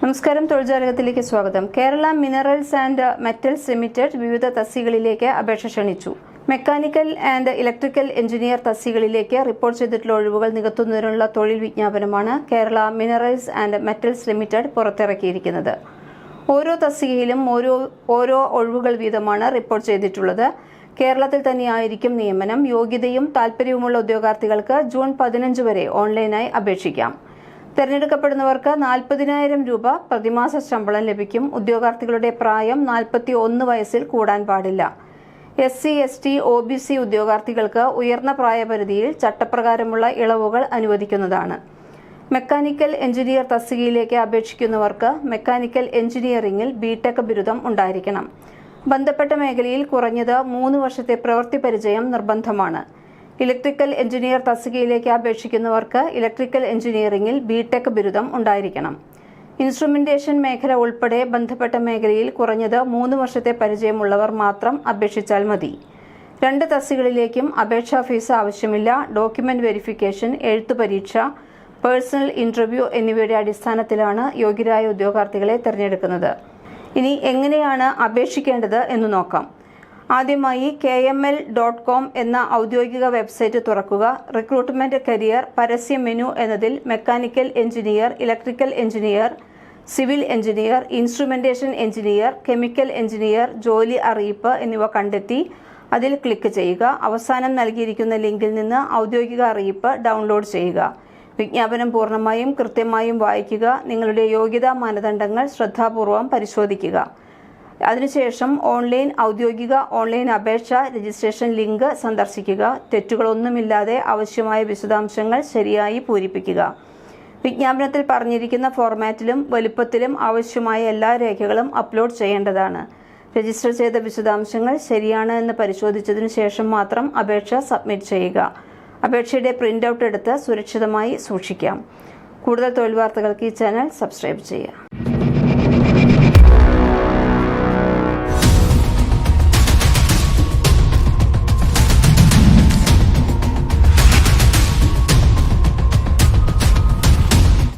നമസ്കാരം തൊഴിൽജാലകത്തിലേക്ക് സ്വാഗതം. Kerala minerals and metals limited വിവിധ തസ്തികളിലേക്ക് അപേക്ഷ ക്ഷണിച്ചു. മെക്കാനിക്കൽ ആൻഡ് ഇലക്ട്രിക്കൽ എഞ്ചിനീയർ തസ്തികളിലേക്ക് റിപ്പോർട്ട് ചെയ്തിട്ടുള്ള ഒഴിവുകൾ നികത്തുന്നതിനുള്ള തൊഴിൽ വിജ്ഞാപനമാണ് Kerala minerals and metals limited പുറത്തിറക്കിയിരിക്കുന്നത്. ഓരോ തസ്തികയിലും ഓരോ ഓരോ ഒഴിവുകൾ വീതമാണ് റിപ്പോർട്ട് ചെയ്തിട്ടുള്ളത്. കേരളത്തിൽ തന്നെയായിരിക്കും നിയമനം. യോഗ്യതയും താൽപ്പര്യവുമുള്ള ഉദ്യോഗാർത്ഥികൾക്ക് ജൂൺ പതിനഞ്ച് വരെ ഓൺലൈനായി അപേക്ഷിക്കാം. തെരഞ്ഞെടുക്കപ്പെടുന്നവർക്ക് നാൽപ്പതിനായിരം രൂപ പ്രതിമാസ ശമ്പളം ലഭിക്കും. ഉദ്യോഗാർത്ഥികളുടെ പ്രായം നാൽപ്പത്തി ഒന്ന് വയസ്സിൽ കൂടാൻ പാടില്ല. S C S T O B C ഉദ്യോഗാർത്ഥികൾക്ക് ഉയർന്ന പ്രായപരിധിയിൽ ചട്ടപ്രകാരമുള്ള ഇളവുകൾ അനുവദിക്കുന്നതാണ്. മെക്കാനിക്കൽ എഞ്ചിനീയർ തസ്തികയിലേക്ക് അപേക്ഷിക്കുന്നവർക്ക് മെക്കാനിക്കൽ എഞ്ചിനീയറിംഗിൽ ബിടെക് ബിരുദം ഉണ്ടായിരിക്കണം. ബന്ധപ്പെട്ട മേഖലയിൽ കുറഞ്ഞത് മൂന്ന് വർഷത്തെ പ്രവൃത്തി പരിചയം നിർബന്ധമാണ്. ഇലക്ട്രിക്കൽ എഞ്ചിനീയർ തസ്തികയിലേക്ക് അപേക്ഷിക്കുന്നവർക്ക് ഇലക്ട്രിക്കൽ എഞ്ചിനീയറിംഗിൽ ബിടെക് ബിരുദം ഉണ്ടായിരിക്കണം. ഇൻസ്ട്രുമെന്റേഷൻ മേഖല ഉൾപ്പെടെ ബന്ധപ്പെട്ട മേഖലയിൽ കുറഞ്ഞത് മൂന്ന് വർഷത്തെ പരിചയമുള്ളവർ മാത്രം അപേക്ഷിച്ചാൽ മതി. രണ്ട് തസ്തികളിലേക്കും അപേക്ഷാ ഫീസ് ആവശ്യമില്ല. ഡോക്യുമെന്റ് വെരിഫിക്കേഷൻ എഴുത്തു പരീക്ഷ പേഴ്സണൽ ഇന്റർവ്യൂ എന്നിവയുടെ അടിസ്ഥാനത്തിലാണ് യോഗ്യരായ ഉദ്യോഗാർത്ഥികളെ തിരഞ്ഞെടുക്കുന്നത്. ഇനി എങ്ങനെയാണ് അപേക്ഷിക്കേണ്ടത് എന്ന് നോക്കാം. ആദ്യമായി K M L dot com എന്ന ഔദ്യോഗിക വെബ്സൈറ്റ് തുറക്കുക. റിക്രൂട്ട്മെന്റ് കരിയർ പരസ്യ മെനു എന്നതിൽ mechanical engineer electrical engineer civil engineer instrumentation engineer chemical engineer ജോലി അറിയിപ്പ് എന്നിവ കണ്ടെത്തി അതിൽ ക്ലിക്ക് ചെയ്യുക. അവസാനം നൽകിയിരിക്കുന്ന ലിങ്കിൽ നിന്ന് ഔദ്യോഗിക അറിയിപ്പ് ഡൗൺലോഡ് ചെയ്യുക. വിജ്ഞാപനം പൂർണമായും കൃത്യമായും വായിക്കുക. നിങ്ങളുടെ യോഗ്യതാ മാനദണ്ഡങ്ങൾ ശ്രദ്ധാപൂർവം പരിശോധിക്കുക. അതിനുശേഷം ഓൺലൈൻ ഔദ്യോഗിക ഓൺലൈൻ അപേക്ഷ രജിസ്ട്രേഷൻ ലിങ്ക് സന്ദർശിക്കുക തെറ്റുകളൊന്നുമില്ലാതെ ആവശ്യമായ വിശദാംശങ്ങൾ ശരിയായി പൂരിപ്പിക്കുക. വിജ്ഞാപനത്തിൽ പറഞ്ഞിരിക്കുന്ന ഫോർമാറ്റിലും വലുപ്പത്തിലും ആവശ്യമായ എല്ലാ രേഖകളും അപ്ലോഡ് ചെയ്യേണ്ടതാണ്. രജിസ്റ്റർ ചെയ്ത വിശദാംശങ്ങൾ ശരിയാണ് എന്ന് പരിശോധിച്ചതിന് ശേഷം മാത്രം അപേക്ഷ സബ്മിറ്റ് ചെയ്യുക. അപേക്ഷയുടെ പ്രിന്റ് ഔട്ട് എടുത്ത് സുരക്ഷിതമായി സൂക്ഷിക്കാം. കൂടുതൽ തൊഴിൽ വാർത്തകൾക്ക് ഈ ചാനൽ സബ്സ്ക്രൈബ് ചെയ്യുക.